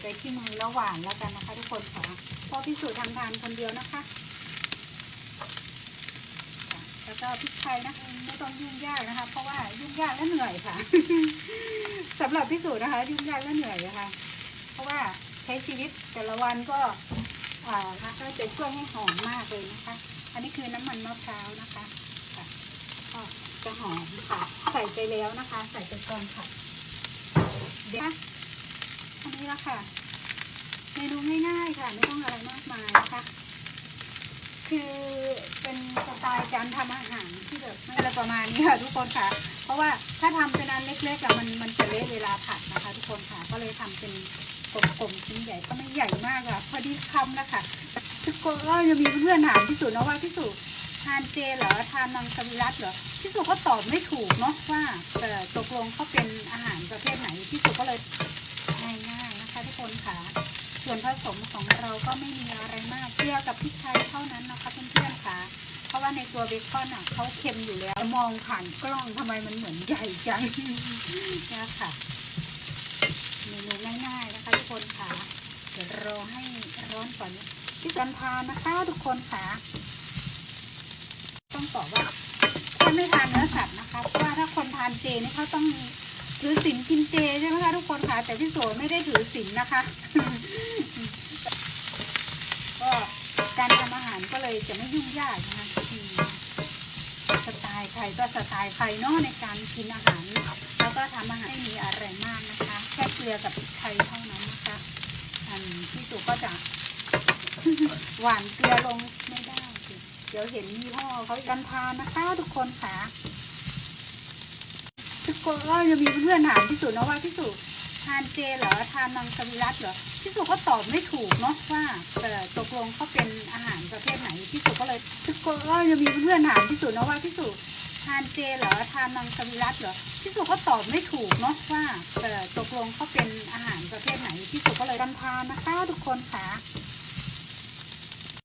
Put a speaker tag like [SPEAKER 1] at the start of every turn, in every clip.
[SPEAKER 1] ใจที่มือแล้วหวานแล้วกันนะคะทุกคนค่ะเพราะพิสูจน์ทำทานคนเดียวนะคะ แล้วก็พริกไทยนะคะไม่ต้องยุ่งยากนะคะ เพราะว่ายุ่งยากและเหนื่อยค่ะสำหรับพิสูจน์นะคะ ยุ่งยากและเหนื่อยนะคะ เพราะว่าใช้ชีวิตแต่ละวันก็อ่าก็จะช่วยให้หอมมากเลยนะคะ อันนี้คือน้ำมันมะพร้าวนะคะค่ะก็จะหอมค่ะ ใส่ไปแล้วนะคะ ใส่ไปก่อนค่ะ เดี๋ยว อันนี้ละค่ะ เมนูง่ายๆค่ะ ไม่ต้องอะไรมากมายนะคะ คือเป็นสไตล์การทำอาหารที่แบบอะไรประมาณนี้ค่ะทุกคนค่ะ เพราะว่าถ้าทำเป็นอันเล็กๆอะมันมันจะเละเวลาผัดนะคะ ทุกคนค่ะ ก็เลยทำเป็นกลมๆชิ้นใหญ่ก็ไม่ใหญ่มากอะพอดีคำนะคะทุกคนก็จะมีเพื่อนๆถามพี่สุนะว่าพี่สุทานเจเหรอทานมังสวิรัตเหรอพี่สุก็ตอบไม่ถูกเนาะว่าเอ่ตกลงเขาเป็นอาหารประเภทไหนพี่สุก็เลยง่ายๆนะคะ ทุกคนค่ะ ส่วนผสมของเรา ก็ไม่มีอะไรมากเกลือกับพริกไทยเท่านั้นนะคะเพื่อนๆค่ะ เพราะว่าในตัวเบคอนอะเขาเค็มอยู่แล้ว มองผ่านกล้องทำไมมันเหมือนใหญ่จังนี่ค่ะเมนูง่ายๆนะคะทุกคนค่ะ เดี๋ยวรอให้ร้อนก่อนที่กันทานนะคะทุกคนค่ะ ต้องบอกว่าถ้าไม่ทานเนื้อสัตว์นะคะ เพราะว่าถ้าคนทานเจนี่เขาต้องถือศีลกินเจใช่ไหมคะทุกคนค่ะ แต่พี่โสไม่ได้ถือศีลนะคะ ก็การทำอาหารก็ เลยจะไม่ยุ่งยากนะคะสไตล์ใครก็สไตล์ใครเนาะในการกินอาหาร แล้วก็ทำอาหารไม่มีอะไรมากนะคะ แค่เกลือกับพริกไทยเท่านั้นนะคะอันพี่สุก็จะหวานเกลือลงไม่ได้ เดี๋ยวเห็นยี่ห้อเขากันทานนะคะทุกคนค่ะทุกคนก็จะมีเพื่อนถามพี่สุนะว่าพี่สุ ทานเจเหรอทานมังสวิรัตเหรอพี่สุก็ตอบไม่ถูกเนาะว่าเอ่ตกลงเขาเป็นอาหารประเภทไหนพี่สุก็เลยทุกคนก็จะมีเพื่อนถามพี่สุนะว่าพี่สุทานเจเหรอทานมังสวิรัตเหรอพี่สุก็ตอบไม่ถูกเนาะว่าเอ่ตกลงเขาเป็นอาหารประเภทไหนพี่สุก็เลยกันทานนะคะทุกคนค่ะ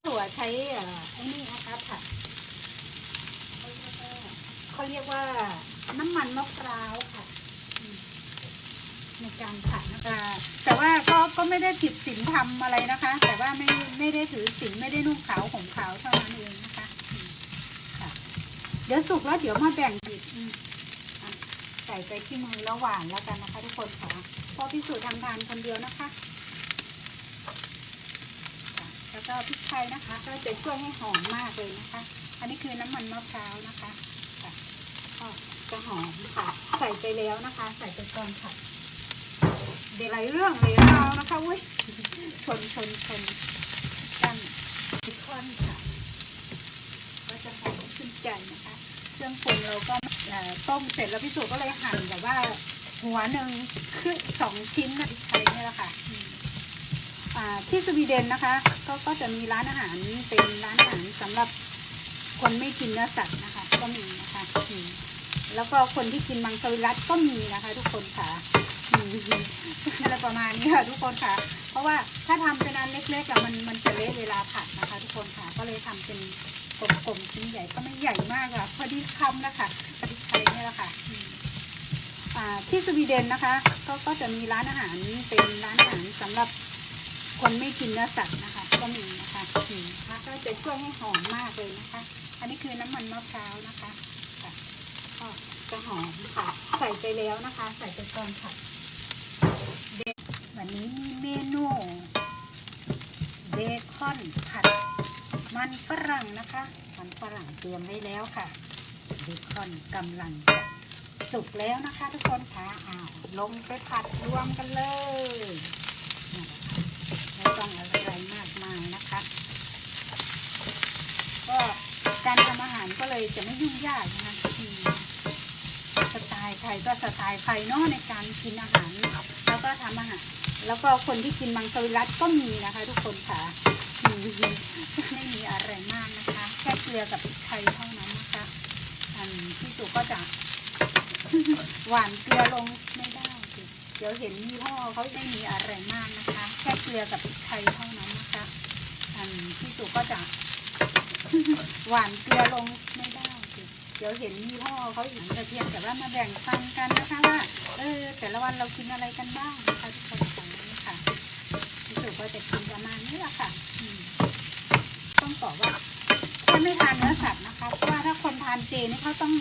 [SPEAKER 1] ตัวใช้อ่อไอ้นี่นะคะผัดเขาเรียกว่าน้ำมันมะพร้าวค่ะ การผัดนะคะแต่ว่าก็ก็ไม่ได้ผิดศีลธรรมอะไรนะคะ แต่ว่าไม่ไม่ได้ถือศีลไม่ได้นุ่งขาวห่มขาวเท่านั้นเองนะคะค่ะเดี๋ยวสุกแล้วเดี๋ยวมาแบ่งอีกใส่ไปที่มือแล้วหวานแล้วกันนะคะ ทุกคนค่ะพราะพิสูจน์ทำทานคนเดียวนะคะ แล้วก็พริกไทยนะคะ ก็จะช่วยให้หอมมากเลยนะคะ อันนี้คือน้ำมันมะพร้าวนะคะก็จะหอมค่ะ ใส่ไปแล้วนะคะ ใส่ไปก่อนค่ะเดี๋ยว หลายเรื่องเลยเรานะคะอุ้ยชนชนชนกันเบคอนค่ะก็จะหอมขึ้นใจนะคะ เครื่องปรุงเราก็ต้มเสร็จแล้วพี่สุก็เลยหั่นแบบว่า หัวหนึ่งคือสองชิ้นนะไทยนี่แหละค่ะที่สวีเดนนะคะ ก็ก็จะมีร้านอาหารเป็นร้านอาหารสำหรับคนไม่กินเนื้อสัตว์นะคะ ก็มีนะคะแล้วก็คนที่กินมังสวิรัตก็มีนะคะ ทุกคนค่ะ อะไรประมาณนี้ค่ะทุกคนค่ะ เพราะว่าถ้าทำเป็นอันเล็กๆอะมันมันจะเละเวลาผัดนะคะ ทุกคนค่ะก็เลยทำเป็นกลมๆชิ้นใหญ่ก็ไม่ใหญ่มากอะพอดีคำนะคะพอดีไทยเนี่ยแหละค่ะที่สวีเดนนะคะ ก็ก็จะมีร้านอาหารเป็นร้านอาหารสำหรับคนไม่กินเนื้อสัตว์นะคะ ก็มีนะคะค่ะก็จะช่วยให้หอมมากเลยนะคะ อันนี้คือน้ำมันมะพร้าวนะคะก็จะหอมค่ะ ใส่ไปแล้วนะคะ ใส่ไปก่อนค่ะดวันนี้มีเมนูเบคอนผัด มันฝ รั่งนะคะมันฝรั่งเตรียมไว้แล้วค่ะเบคอนกำลังจะสุกแล้วนะคะ ทุกคนค่ะอ้าวลงไปผัดรวมกันเลยไม่ต้องอะไรมากมายนะคะ ก็การทำอาหารก็เลยจะไม่ยุ่งยากนะคะสไตล์ใครก็สไตล์ใครเนาะในการกินอาหาร แล้วก็ทำอาหาร แล้วก็คนที่กินมังสวิรัตก็มีนะคะ ทุกคนค่ะอืมไม่มีอะไรมากนะคะ แค่เกลือกับพริกไทยเท่านั้นนะคะ อันที่สุก็จะหวานเกลือลงไม่ได้ เดี๋ยวเห็นยี่ห้อเขาไม่มีอะไรมากนะคะ แค่เกลือกับพริกไทยเท่านั้นนะคะ อันที่สุก็จะหวานเกลือลงไม่ได้ เดี๋ยวเห็นยี่ห้อเขาอีกแต่เพียงแต่ว่ามาแบ่งปันกันนะคะว่าเออแต่ละวันเรากินอะไรกันบ้างนะคะทุกคนของนี้ค่ะสุก็จะกินประมาณนี้แหละค่ะต้องบอกว่า ไม่ทานเนื้อสัตว์นะคะเพราะว่าถ้าคนทานเจนี่เขาต้อง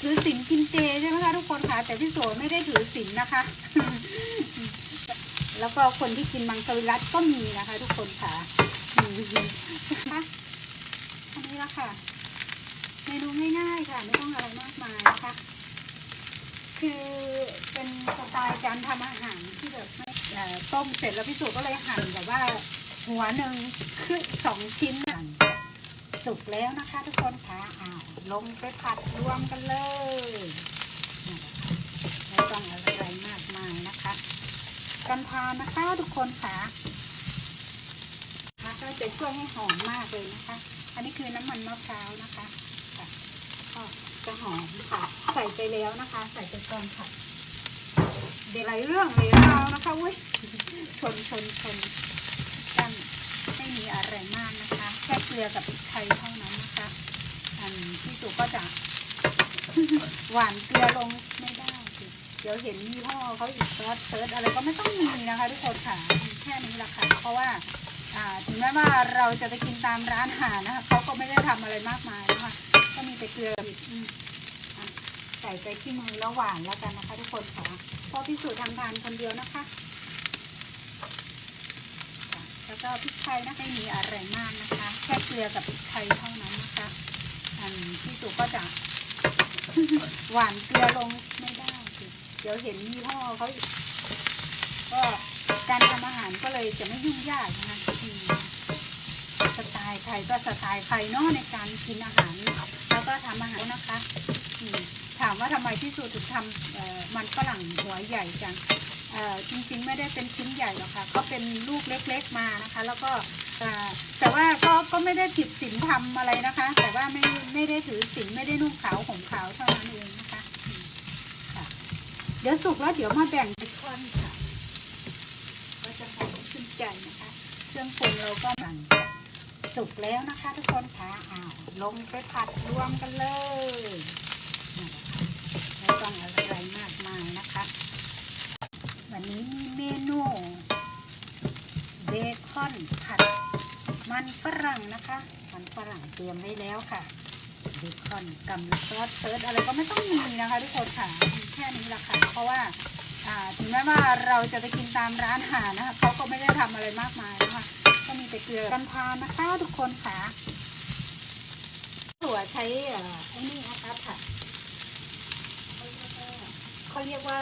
[SPEAKER 1] ถือศีลกินเจใช่ไหมคะทุกคนคะแต่พี่โสไม่ได้ถือศีลนะคะ แล้วก็คนที่กินมังสวิรัตก็มีนะคะ ทุกคนค่ะนะคะอันนี้ละค่ะเมนูง่ายๆค่ะ ไม่ต้องอะไรมากมายนะคะคือเป็นสไตล์การทำอาหารที่แบบไม่ต้มเสร็จแล้วพี่สุก็เลยหั่นแบบว่าหัวหนึ่งคือสองชิ้น สุกแล้วนะคะทุกคนค่ะอ้าวลงไปผัดรวมกันเลยไม่ต้องอะไรมากมายนะคะ กันทานนะคะทุกคนคะค่ะก็จะช่วยให้หอมมากเลยนะคะ อันนี้คือน้ำมันมะพร้าวนะคะก็จะหอมค่ะใส่ไปแล้วนะคะ ใส่ไปก่อนค่ะเดี๋ยวไรเรื่องเลยเรานะคะเว้ยชนชนชนกันไม่มีอะไรมากนะคะ ค่เกลือกับพริกไทยเท่านั้นนะคะ อันที่สุก็จะหวานเกลือลงไม่ได้ เดี๋ยวเห็นยี่ห้อเขาอีกซอสเซิร์ชอะไรก็ไม่ต้องมีนะคะ ทุกคนค่ะแค่นี้แหละค่ะ เพราะว่าถึงแม้ว่าเราจะไปกินตามร้านอาหารนะคะเขาก็ไม่ได้ทำอะไรมากมายนะคะ ก็มีแต่เกลือใส่ไปที่มือแล้วหวานแล้วกันนะคะ ทุกคนค่ะเพราะพิสูจน์ทำทานคนเดียวนะคะ ก็พริกไทยนะไม่มีอะไรมากนะคะ แค่เกลือกับพริกไทยเท่านั้นนะคะ อันพิสูจน์ก็จะหวานเกลือลงไม่ได้ เดี๋ยวเห็นยี่อเขาก็การทำอาหารก็เลยจะไม่ยุ่งยากนะคะสไตล์ใครก็สไตล์ใครเนาะในการกินอาหาร แล้วก็ทำอาหารนะคะถามว่าทำไมพี่สูถึงทำเอ่มันฝรั่งหัวใหญ่จัง จริงๆไม่ได้เป็นชิ้นใหญ่หรอกค่ะ ก็เป็นลูกเล็กๆมานะคะ แล้วก็แต่ว่าก็ก็ไม่ได้ผิดศีลทำอะไรนะคะ แต่ว่าไม่ไม่ได้ถือศีลไม่ได้นุ่งขาวห่มขาวเท่านั้นเองนะคะเดี๋ยวสุกแล้วเดี๋ยวมาแบ่งเป็นท่อนค่ะก็จะหอมชื่นใจนะคะ เครื่องปรุงเราก็มันสุกแล้วนะคะ ทุกคนค่ะอ้าวลงไปผัดรวมกันเลยไม่ต้องอะไรมากมายนะคะ วันนี้มีเมนูเบค อน ผัดมันฝรั่งนะคะ มันฝรั่งเตรียมไว้แล้วค่ะเบคอนกับซอสเซิร์ชอะไรก็ไม่ต้องมีนะคะทุกคนค่ะมีแค่นี้ละค่ะ เพราะว่าถึงแม้ว่าเราจะไปกินตามร้านอาหารนะคะเขาก็ไม่ได้ทำอะไรมากมายนะคะก็มีแต่เกลือกันทานนะคะทุกคนค่ะตัวใช้อ่อไอ้นี่นะคะผัดเขาเรียกว่า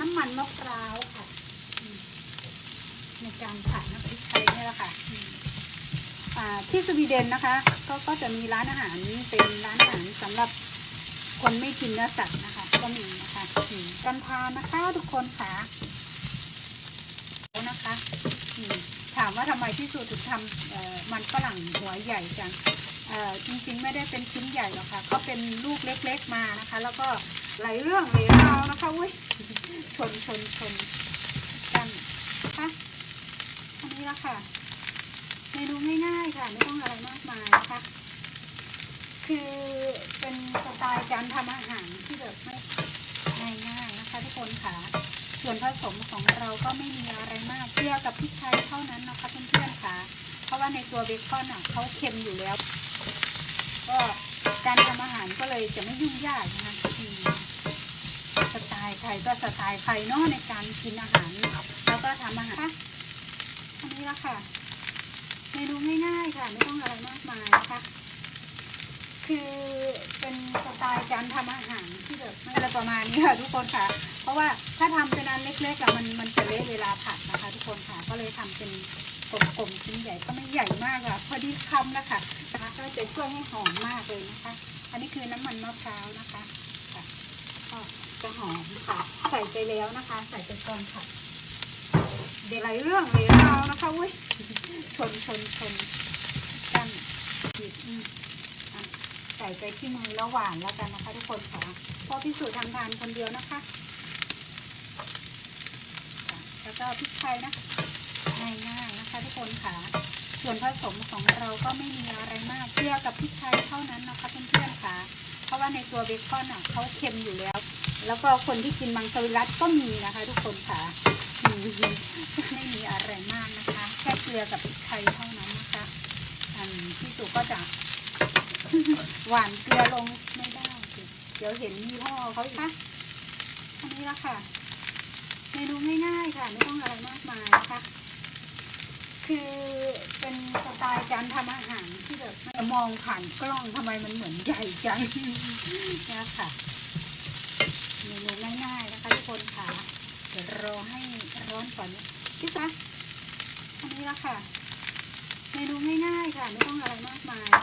[SPEAKER 1] น้ำมันมะพร้าวค่ะ ในการผัดน้ำพริกไทยนี่แหละค่ะอ่าที่สวีเดนนะคะ ก็ก็จะมีร้านอาหารเป็นร้านอาหารสำหรับคนไม่กินเนื้อสัตว์นะคะ ก็มีนะคะกันทานนะคะทุกคนค่ะนะคะถามว่าทำไมพี่สูถึงทำเออมันฝรั่งหัวใหญ่จังเออจริงๆไม่ได้เป็นชิ้นใหญ่หรอกค่ะก็เป็นลูกเล็กๆมานะคะ แล้วก็หลายเรื่องเลายเรานะคะอุ้ยชนชนชนกันนะคะอั นี้ละค่ะ เมนูง่ายๆค่ะ ไม่ต้องอะไรมากมายนะคะ คือเป็นสไตล์การทำอาหารที่แบบไม่ง่ายๆนะคะทุกคนค่ะ ส่วนผสมของเราก็ไม่มีอะไรมากเกลือกับพริกไทยเท่านั้นนะคะเพื่อนๆค่ะ เพราะว่าในตัวเบคอนอะเขาเค็มอยู่แล้ว ก็การทำอาหารก็เลยจะไม่ยุ่งยากนะคะสไตล์ใครก็สไตล์ใครเนาะในการกินอาหาร แล้วก็ทำอาหาร อันนี้ละค่ะเมนูง่ายๆค่ะไม่ต้องอะไรมากมายนะคะ คือเป็นสไตล์การทำอาหารที่แบบไม่อะไรประมาณนี้ค่ะทุกคนค่ะ เพราะว่าถ้าทำเป็นอันเล็กๆอะมันมันจะเละเวลาผัดนะคะ ทุกคนค่ะก็เลยทำเป็นกลมๆชิ้นใหญ่ก็ไม่ใหญ่มากอะพอดีคำนะคะนะคะก็จะช่วยให้หอมมากเลยนะคะ อันนี้คือน้ำมันมะพร้าวนะคะค่ะก็จะหอมค่ะ ใส่ไปแล้วนะคะ ใส่ไปก่อนค่ะ เดี๋ยวไรเรื่องเลยเรานะคะอุ้ยชนชนชนกันใส่ไปที่มือแล้วหวานแล้วกันนะคะ ทุกคนค่ะพราะพิสูจน์ทำทานคนเดียวนะคะ แล้วก็พริกไทยนะง่ายๆนะคะ ทุกคนค่ะ ส่วนผสมของเราก็ไม่มีอะไรมากเกลือกับพริกไทยเท่านั้นนะคะเพื่อนๆค่ะเพราะว่าในตัวเบคอนอะเขาเค็มอยู่แล้ว แล้วก็คนที่กินมังสวิรัตก็มีนะคะ ทุกคนค่ะ ไม่มีอะไรมากนะคะ แค่เกลือกับพริกไทยเท่านั้นนะคะ อันที่สุก็จะหวานเกลือลงไม่ได้ เดี๋ยวเห็นยี่ห้อเขาอีกค่ะอันนี้ละค่ะเมนูง่ายๆค่ะ ไม่ต้องอะไรมากมายนะคะ คือเป็นสไตล์การทำอาหารที่แบบไม่มองผ่านกล้องทำไมมันเหมือนใหญ่จังนะคะเมนูง่ายๆนะคะทุกคนค่ะ เดี๋ยวรอให้ร้อนก่อนพี่จ๊ะอันนี้ละ ค่ะ เมนูง่ายๆค่ะ ไม่ต้องอะไรมากมาย